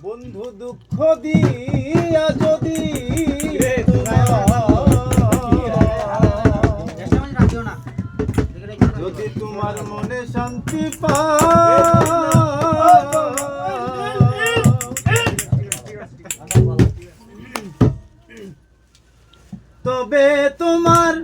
বন্ধু দুঃখ দিয়া যদি যদি তোমার মনে শান্তি তবে তোমার